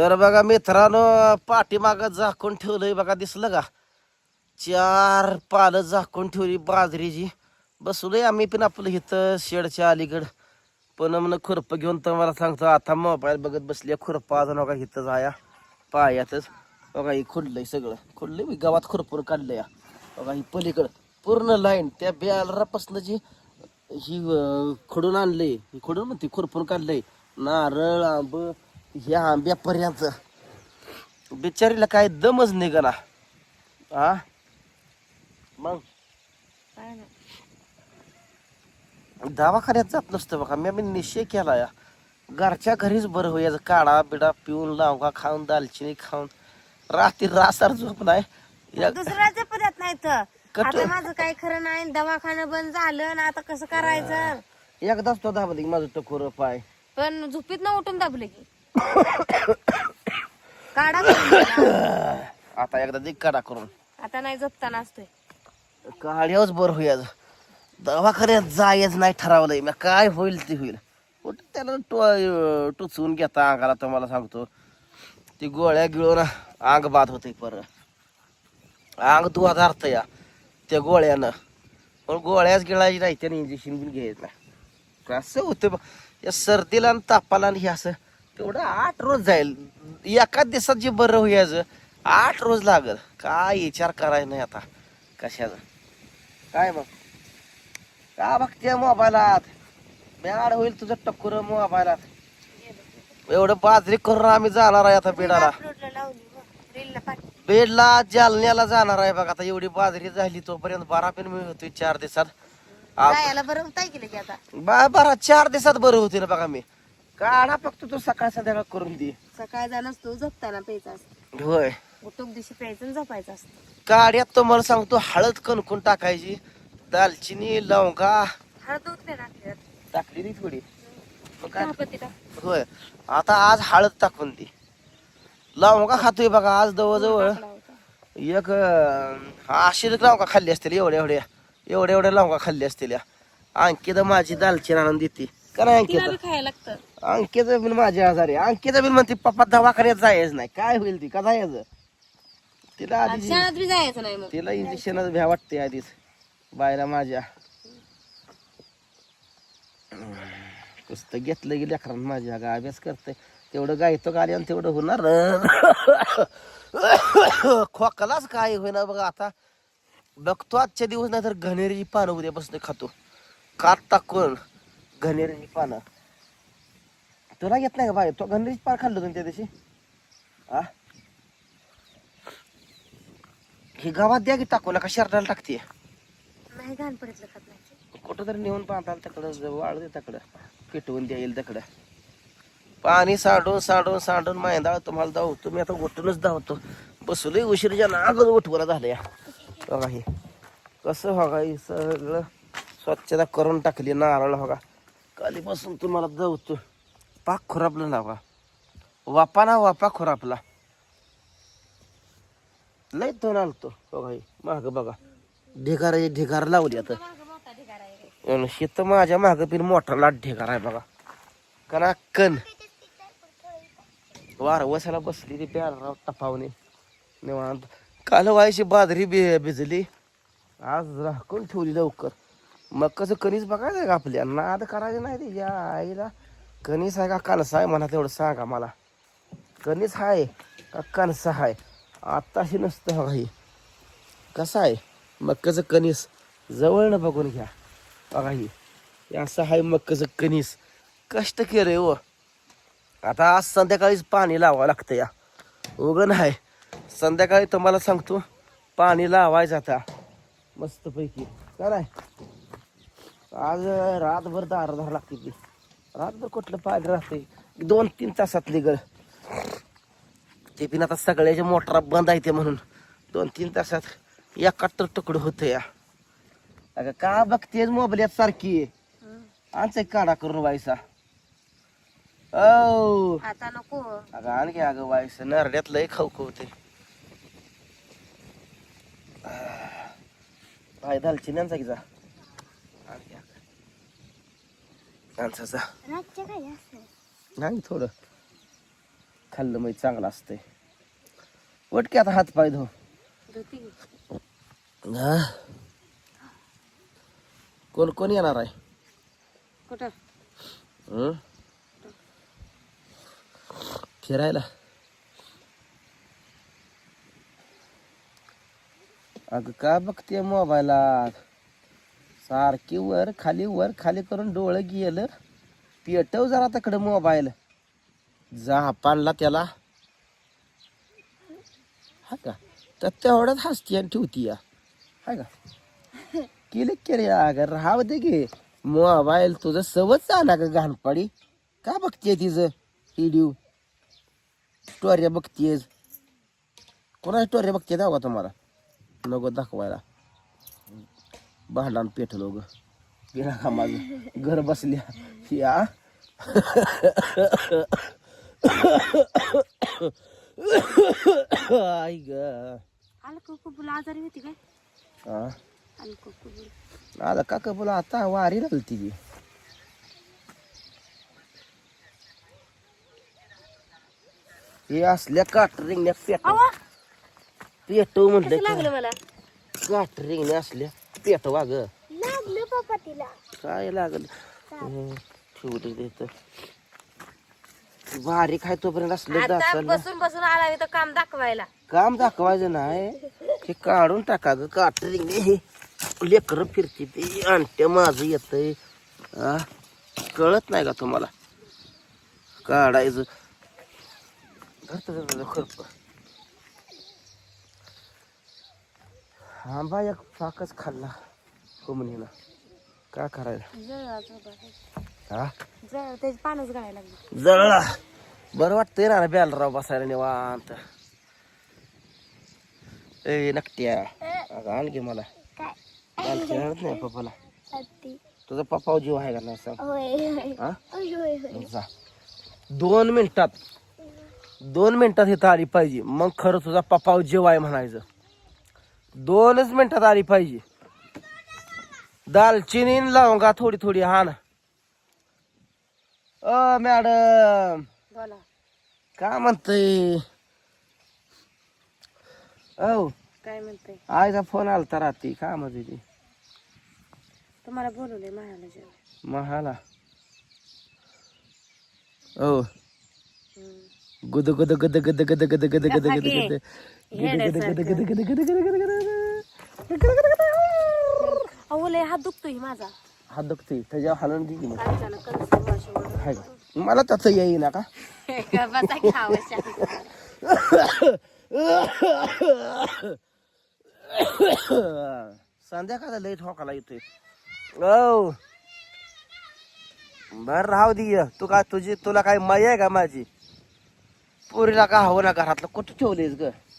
तर बघा मित्रांनो पाठीमाग झाकून ठेवलंय बघा दिसलं का? चार पालं झाकून ठेवली बाजरीची. बसलोय आम्ही पण आपलं इथं शेडच्या अलीकड. पण म्हण खुरपं घेऊन तर मला सांगतो आता मोबाईल बघत बसली खुरपा अजून बघा इथं जाया पायातच. बघा ही खुडलंय सगळं. खुडलंय मी गावात खुरपून काढलं या. बघा ही पलीकडं पूर्ण लाईन त्या बेलरापासनं जी ही अं, खुडून आणलंय. ही खुडून म्हणते खुरपून काढलंय. नारळ आंब ह्या आंब्यापर्यंत बिचारीला काय दमच निघाला हा मग? दवाखान्यात जात नसतं बघा. मी आम्ही निश्चय केला या. घरच्या घरीच बरं होईल. काढा बिडा पिऊन लावगा खाऊन दालचिनी खाऊन. रात्री रासार झोप नाही. या- दुसऱ्याचं पदार्थ नाही तर. आता माझं काय खरं नाही. दवाखाना बंद झालं ना आता कसं करायचं? एकदाच तो दाबली माझं टकोर पाय. पण झोपीत ना उठून दाबलं की. काढा करून. आता एकदा दिग काढा करून. आता नाही झोपताना असतोय. काढ्यावच बरं होईल दवाखान्यात जायच नाही ठरवलंय. मग काय होईल ते होईल. कुठं त्याला टो टुचवून घेता अंगाला तुम्हाला सांगतो. ती गोळ्या गिळून अंग बाद होते परत. अंग दुवात अर्थ या त्या गोळ्यानं. पण गोळ्याच गिळायची नाही त्याने इंजेक्शन बिन घ्यायचं नाही. कसं होतं बघ. या सर्दीला आणि तापाला आणि हे असं. तेवढं आठ रोज जाईल. एका दिवसात जे बरं होयाचं आठ रोज लागल. काय विचार करायचा नाही आता. कशाचा? काय मग? का बघते मोबाईलात? बॅड होईल तुझं टक्कर मोबाईलात. एवढं बाजरी करून आम्ही जाणार आहे आता बेडाला. बेडला जालन्याला जाणार आहे बघा आता. एवढी बाजरी झाली तोपर्यंत बारा पेन मिळतोय चार दिवसात. बरं बा बारा चार दिवसात बरं होते ना बघा मी. काढा फक्त तू सकाळ संध्याकाळ करून दे. सकाळ जा नसतो झोपताना प्यायचा असतो. होय. उठूक दिवशी प्यायचं आणि झोपायचं असतं. काड्यात तुम्हाला सांगतो हळद कणकून टाकायची दालचिनी लवंगा. हळद दूध पे टाकली टाकली ती थोडी. मग काय? चहापत्ती टाक. होय. आता आज हळद टाकून दे. लवंगा खातोय बघा आज जवळजवळ. टाकला होता. एक आशे लवंगा खाल्ली असतील एवढ्या एवढ्या. एवढ्या एवढ्या लवंगा खाल्ली असतील अंकित माझी दालचिनी आणून देते. का नाही तिला अंकित बी खायला लागतं. अंकित बिन माझी आजारी अंकित बिन म्हणते पप्पा दवाखान्यात जायच नाही. काय होईल ती? का जायचं? तिला आधी शाळेत बी जायचं नाही मग. तिला इंजेक्शनच भ्या वाटते आधीच. बायला माझ्या. पुस्तक घेतलं गेली लेकरांना माझ्या गा अभ्यास करते तेवढं गायतो गाडी आणि तेवढं होणार. खोकलाच काय होईना बघा आता. बघतो आजच्या दिवस नाही तर घनेरीची पानं उद्यापासून खातो. कात टाकून घनेरीची पानं. तुला घेत नाही का बाय तो घनेरीची पान खाल्लं तुम्ही त्या दिवशी? हा ही गावात द्या की टाकू नका शर्टाला टाकते. नाही घाण पडतलं खात नाही. कुठं तरी नेऊन बांधाल तिकडं वाळ दे तिकडं. पेटवून द्या येईल तिकडं. पाणी साडून साडून साडून मैंदाळ तुम्हाला धावतो. मी आता उठूनच धावतो. बसलोय उशीरच्या नागच उठवला झाल्या. बघा हे. कसं बघा हे सगळं स्वच्छता करून टाकली नारळ बघा. कालीपासून तुम्हाला धावतो पाक खुरापला ना वापा ना वापा खुरापला. लय तो आलतो. बघा माग बघा. ढिगार ढिगार लावली आता. शेत माझ्या माग पिन मोठा लाट आहे बघा. कना कण. वार वसाला बसली ती प्याराव टपावणे. निवांत. काल व्हायची बाजरी भिजली. आज राखून ठेवली लवकर. मग कसं कणीस बघायचं का आपल्या? नाद करायचं नाही त्याच्या आईला कणीस आहे का कणसा आहे म्हणा तेवढं सांगा मला. कणीस आहे का कणसा आहे? आत्ताशी नसतं बघा हे. कसं आहे? मक्काचं कणीस जवळनं बघून घ्या. बघा ही. असं आहे मक्काचं कणीस. कष्ट केलंय हो. आता आज संध्याकाळीच पाणी लावावं लागतं या. उगं आहे संध्याकाळी तुम्हाला सांगतो पाणी लावायचं आता. मस्तपैकी. काय नाही? आज रातभर दार धार लागते ती. रातभर कुठलं पाणी राहते. दोन तीन तासात निघल ते पण आता सगळ्याच्या मोटरा बंद आहे ते म्हणून. दोन तीन तासात एकाहत्तर तुकडं होतं या. अगं का बघतेच मोबाईल सारखी? हं. आमचा एक काढा करून व्हायचा औ. आता नको. अगं आणखी अगं व्हायचं नरड्यात लय खाऊ होते. काय दालचिन्यांचा की जा आणखी अगं. असं. नाही थोडं. खाल्लं म्हणजे चांगलं असतंय. वट की आता हात पाय धो. हा. कोण कोण येणार आहे? कुठं? हं? फिरायला. अगं का बघते मोबाईलात? सारखी वर खाली वर खाली करून डोळं गेलं. पेटव जरा तकडं मोबाईल. जा पाणला त्याला. हा का? तर तेवढ्यात हसती आणि ठेवती या. हा का? केले केले अगं राहावं दे गे. मोबाईल तुझं सवच झाला का घाणपाडी. का बघते तिचं? व्हिडिओ स्टोऱ्या बघतेस कोणा स्टोऱ्या बघते दावा तुम्हाला. नको दाखवायला. भांडण पेटलो ग. गेला का माझं घर बसल्या या आई ग. आजारी का काय काका बोला आता वारी लागली ती. हे असल्या काटरिंगने पेटव. पेटव म्हटलं काटरिंगने असल्या. पेटवा ग लागलं पप्पा तिला काय लागल ठेवलं देत बारीक आहे तोपर्यंत असलं आता दाखल बसून बसून आला इथं काम दाखवायला काम दाखवायचं नाही हे काढून टाका ग काटरिंग हे लेकर फिरते ते आणते माझं येतंय आ कळत नाही का तुम्हाला काढायचं खरप आंबा एक पाकच खाल्ला. कोमनीला का करायला जळ हा? त्याची पानच गळायला लागली. जळला. बरं वाटतंय ना बेलराव बसायला निवांत. ए नकट्या. अगं आण घे मला. नाही पप्पाला. तुझा पप्पा जीव आहे का नाही सांग? हा? मग जा. दोन मिनिटात दोन मिनिटात इथं आली पाहिजे. मग खरं तुझा पप्पा जीव आहे म्हणायचं. दोनच मिनिटात आली पाहिजे दालचिनी न लवंगा थोडी थोडी हा ना अ मॅडम। बोला। का म्हणतय औ। काय म्हणते? आईचा फ़ोन आलता रात्री का म्हणते ती? तुम्हाला महाराला महाला ओ गुद गुद गुद गुद गुद गुद गुद गुद गुद गुद गुद अहो लय हात दुखतोय माझा. हात दुखते त्याच्यावर की मग. कणस वाशी हाय का? मला त्याचं येई ना का? बसा की आवश्यक. संध्याकाळ लई ठोकाला येतोय. औ. बर राहू दे. तू काय तुझी तुला काय माय आहे का माझी? पोरीला का हवं ना घरातलं कुठं ठेवलीस ग? हा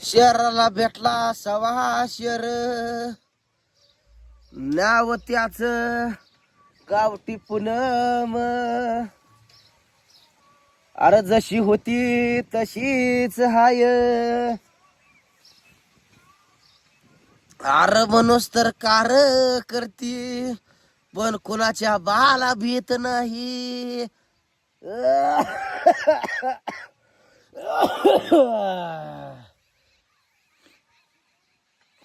शहराला भेटला सवा शर नाव त्याच गावठी पुनम. अरे जशी होती तशीच हाय. अर मनोज तर कार करती पण कुणाच्या बाला भीत नाही.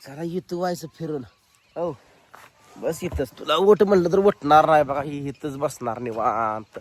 चला इथं व्हायचं फिरून. हो. बस इथंच. तुला वट म्हणलं तर वटणार नाही बघा ही इथंच बसणार निवांत.